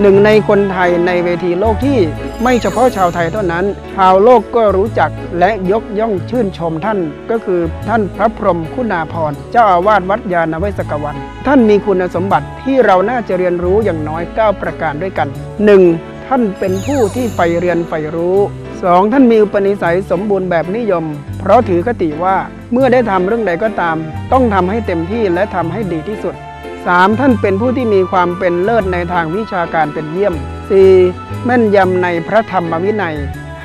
หนึ่งในคนไทยในเวทีโลกที่ไม่เฉพาะชาวไทยเท่านั้น ชาวโลกก็รู้จักและยกย่องชื่นชมท่าน ก็คือท่านพระพรหมคุณาภรณ์เจ้าอาวาสวัดยาณเวศกวัน ท่านมีคุณสมบัติที่เราน่าจะเรียนรู้อย่างน้อย 9 ประการด้วยกัน 1. ท่านเป็นผู้ที่ใฝ่เรียนใฝ่รู้ 2. ท่านมีอุปนิสัยสมบูรณ์แบบนิยม เพราะถือคติว่าเมื่อได้ทำเรื่องใดก็ตาม ต้องทำให้เต็มที่และทำให้ดีที่สุด 3. ท่านเป็นผู้ที่มีความเป็นเลิศในทางวิชาการเป็นเยี่ยม 4. แม่นยำในพระธรรมวินัย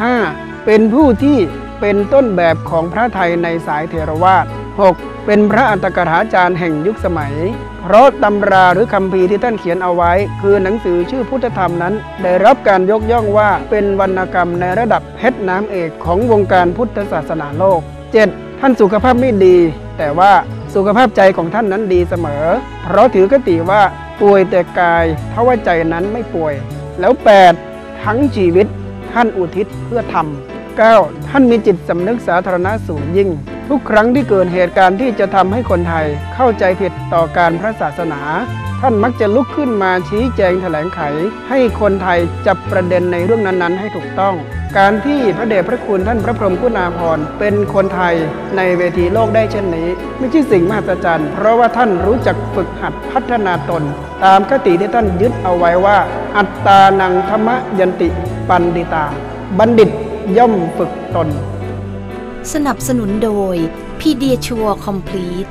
5. เป็นผู้ที่เป็นต้นแบบของพระไทยในสายเทรวาส 6. เป็นพระอัตถกถาจารย์แห่งยุคสมัย เพราะตำราหรือคำพีที่ท่านเขียนเอาไว้ คือหนังสือชื่อพุทธธรรมนั้น ได้รับการยกย่องว่าเป็นวรรณกรรมในระดับเพชรน้ำเอกของวงการพุทธศาสนาโลก 7. ท่านสุขภาพไม่ดี แต่ว่า สุขภาพใจของท่านนั้นดีเสมอ เพราะถือกติว่าป่วยแต่กายทว่าใจนั้นไม่ป่วย แล้ว 8. ทั้งชีวิตท่านอุทิศเพื่อทำ 9. ท่านมีจิตสำนึกสาธารณะสูงยิ่ง ทุกครั้งที่เกิดเหตุการณ์ที่จะทำให้คนไทยเข้าใจผิดต่อการพระศาสนา ท่านมักจะลุกขึ้นมาชี้แจงแถลงไข ให้คนไทยจับประเด็นในเรื่องนั้นๆ ให้ถูกต้อง การที่พระเดชพระคุณท่านพระพรหมกุณาภรณ์เป็นคนไทยในเวทีโลกได้เช่นนี้ ไม่ใช่สิ่งมหัศจรรย์ เพราะว่าท่านรู้จักฝึกหัดพัฒนาตน ตามคติที่ท่านยึดเอาไว้ว่า อัตตานังธรรมยันติปันดิตา บัณฑิตย่อมฝึกตน สนับสนุนโดยพีเดียชัวคอมพลีท